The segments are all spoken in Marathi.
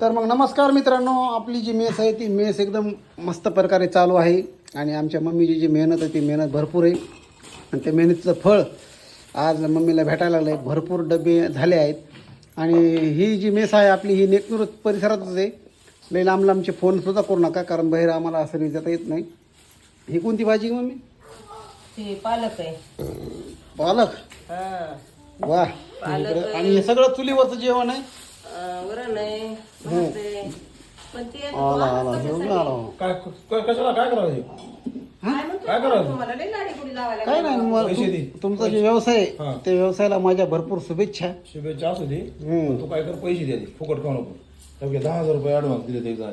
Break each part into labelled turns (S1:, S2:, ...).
S1: तर मग नमस्कार मित्रांनो आपली जी मेस आहे ती मेस एकदम मस्त प्रकारे चालू आहे आणि आमच्या मम्मीची जी मेहनत आहे ती मेहनत भरपूर आहे. आणि त्या मेहनतीचं फळ आज मम्मीला भेटायला लागलं आहे भरपूर डबे झाले आहेत. आणि ही जी मेस आहे आपली ही नेकनूर परिसरातच आहे. लई लांब लांबचे फोनसुद्धा करू नका कारण बाहेर आम्हाला असं जाता येत नाही. ही कोणती भाजी मम्मी?
S2: पालक आहे.
S1: पालक? वा. आणि हे सगळं चुलीवरचं जेवण आहे
S2: अं, वरण आहे भात आहे पण ते
S1: आला आला हे बघ आला.
S3: काय काय- कशाला काय करायचं
S2: काय म्हणतो?
S3: काय करायचं?
S2: तुम्हाला लई लाडी गुडी लावायला
S1: काय नाही मग
S3: पैसे दे.
S1: तुम- तुमचा जे व्यवसाय आहे
S3: हा.
S1: त्या व्यवसायाला माझ्या भरपूर शुभेच्छा.
S3: शुभेच्छा असू दे.
S1: हम्म.
S3: तू काय कर पैसे द्या फुकट खाऊ नको त्यामुळे दहा हजार रुपये ऍडव्हान्स दिले ते एकदा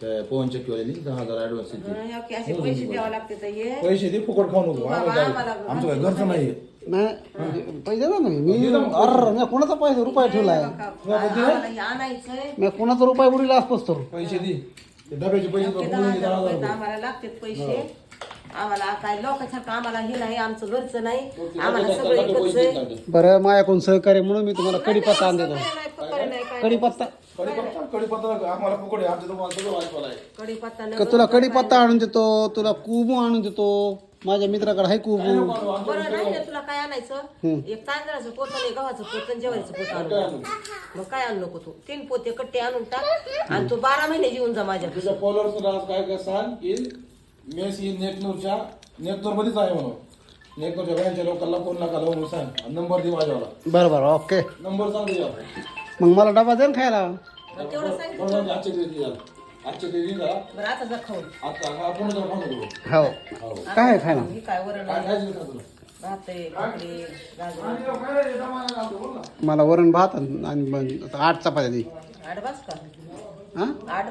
S3: त्या पवन चक्कीवाल्यानी दहा हजार ऍडव्हान्स दिले
S2: हं, असे पैसे द्यावे लागते तर ये
S3: पैसे दे फुकट खाऊ नको आम्हाला काय- आमचं काय घरचं नाही.
S1: नाही म्हणजे पैसे ना मी अरे मी कोणाचा पैसा रुपये ठेवलाय
S2: आम्हाला हे आणायचंय
S1: मी कोणाचा रुपये बुडीला असतोच तर
S3: पैसे दे ते डब्याचे पैसे
S2: दहा हजार रुपये तर. आम्हाला लागतात पैसे आम्हाला काय लोकांसारखं आम्हाला हे नाही आमचं घरचं नाही आम्हाला सगळं एकच आहे
S1: बरं माझ्याकडून सहकार्य म्हणून मी तुम्हाला कडीपत्ता आणून देतो
S2: नाही, फुकट नाही, काय
S1: कडीपत्ता
S3: कडीपत्ता कडीपत्ता आम्हाला फुकट आहे आमच्या तुम्हाला सगळं भाजीपाला आहे
S2: कढीपत्ता
S1: का. तुला कडीपत्ता आणून देतो तुला कुबू आणून देतो माझ्या मित्राकडे आहे कुबू
S2: बरं नाही ना तुला काय आणायचं? एक तांदळाचं पोत आणि गव्हाचं पोत आणि जेवायचं पोत आणून मग काय आणू नको तू? तीन पोते कट्टे आणून टाक आणि तू बारा महिने जेवून जा माझ्या
S3: तुझ्या फॉलोअर्स आज काय काय सांग? की मेस ही नेटनूरच्या नेटनूर मध्येच आहे म्हणून. नेटनूरच्या बँकच्या लोकांना फोन नका लावून सांग. नंबर दे माझ्यावाला
S1: बरं बरं ओके.
S3: नंबर सांग तुझ्या
S1: मग मला डबा दे ना खायला.
S2: मग तेवढं सांग.
S3: बरोबर आजच्या दिवशी द्या. आजच्या दिवशी द्या.
S2: बरं आता जा खाऊन
S3: आता हा पूर्ण जरा खाऊ नको.
S1: हो. काय आहे खायला
S2: ही काय वरण
S3: काय
S2: आहे
S3: खायचं का तुला?
S2: भात आहे भाकरी गाजर.
S1: मला वरण भात आणि आणि मग आठ चपात्या दे.
S2: आठ बास का?
S1: हाँ?
S2: आठ?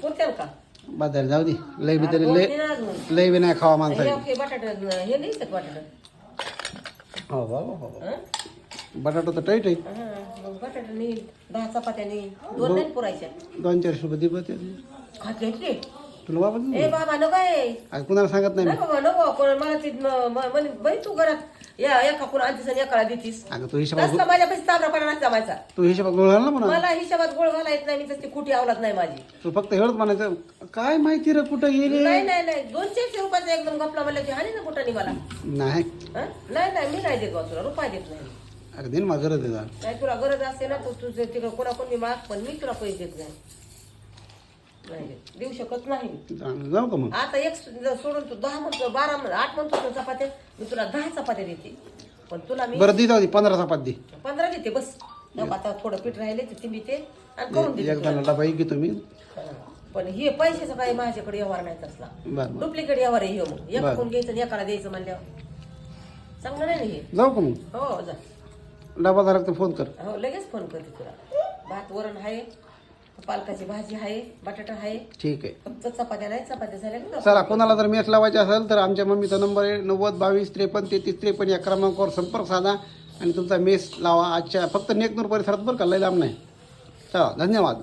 S2: पुरत्याल का?
S1: बाद झाली जाऊ दे. लय बी तरी लय
S2: अजून.
S1: लय बी नाही खावा
S2: हे
S1: माणसाने
S2: ओके बटाटा हे नाही बटाटा.
S1: हो हो हो.
S2: हं?
S1: बटाटा तर टाईट आहे.
S2: हं, बटाटा नाही दहा चपात्या नाही दोन नाही पुरायच्या.
S1: दोन चारशे रुपये दे तुला बाबा.
S2: ए बाबा नको आहे.
S1: आज कुणाला सांगत नाही मी.
S2: बाबा नको कोण मला ती म- म- म्हणे बाई तू घरात या एका कोण आणतीस आणि एकाला देतीस.
S1: अगं तू हिशोबात
S2: तसला माझ्या पैसे ताबरापणा नाही जमायचा.
S1: तू हिशोबात गोळ घाल ना म्हणा.
S2: मला हिशोबात गोळ घाला येत नाही मी तशी कुठे आवडत नाही माझी.
S1: तू फक्त हेळत म्हणायचं काय माहिती रे कुठं गेले?
S2: नाही नाही नाही दोनशे रुपयाचा एकदम गपला म्हणलं की हानी ना कुठं मला
S1: नाही.
S2: हं? नाही नाही मी नाही देत बा तुला रुपये देत नाही.
S1: अरे दिन मला गरज आहे जरा.
S2: नाही तुला गरज असते ना तू तुझे तिकडे कोणा कोणी माग पण मी तुला पैसे देत नाही. नाही देत. देऊ शकत नाही
S1: जा- जाऊ का मग?
S2: आता एक सो- सोडून तू दहा म्हणतो बारा म्हण- आठ म्हणतो ना चपात्या मी तुला दहा चपात्या देते. पण तुला मी
S1: बरं दे जाऊ दे पंधरा चपात दे.
S2: पंधरा देते बस. नको आता थोडं पीठ राहिले ते मी ते आणि करून देते
S1: डबा की तुम्ही?
S2: हा. पण हे पैशाचा काही माझ्याकडे व्यवहार नाही तसला.
S1: बरं बरं.
S2: डुप्लिकेट व्यवहार आहे हे मग. एक
S1: बरं.
S2: कोण घ्यायचं आणि एकाला द्यायचं म्हणल्यावर. चांगलं नाही ना हे.
S1: जाऊ का मग?
S2: हो जा.
S1: डबा झाला तर फोन कर.
S2: हो लगेच फोन करते तुला. भात वरण आहे पालकाची भाजी आहे बटाटा आहे.
S1: ठीक आहे.
S2: फक्त चपात्या नाही चपात्या झाल्या ना
S1: चला कोणाला जर मेस लावायचे असेल तर आमच्या मम्मीचा नंबर आहे नव्वद बावीस त्रेपन्न तेहतीस त्रेपन्न या क्रमांकावर संपर्क साधा आणि तुमचा मेस लावा. आजच्या फक्त नेकनूर परिसरात बरं का लय लांब नाही. चला धन्यवाद.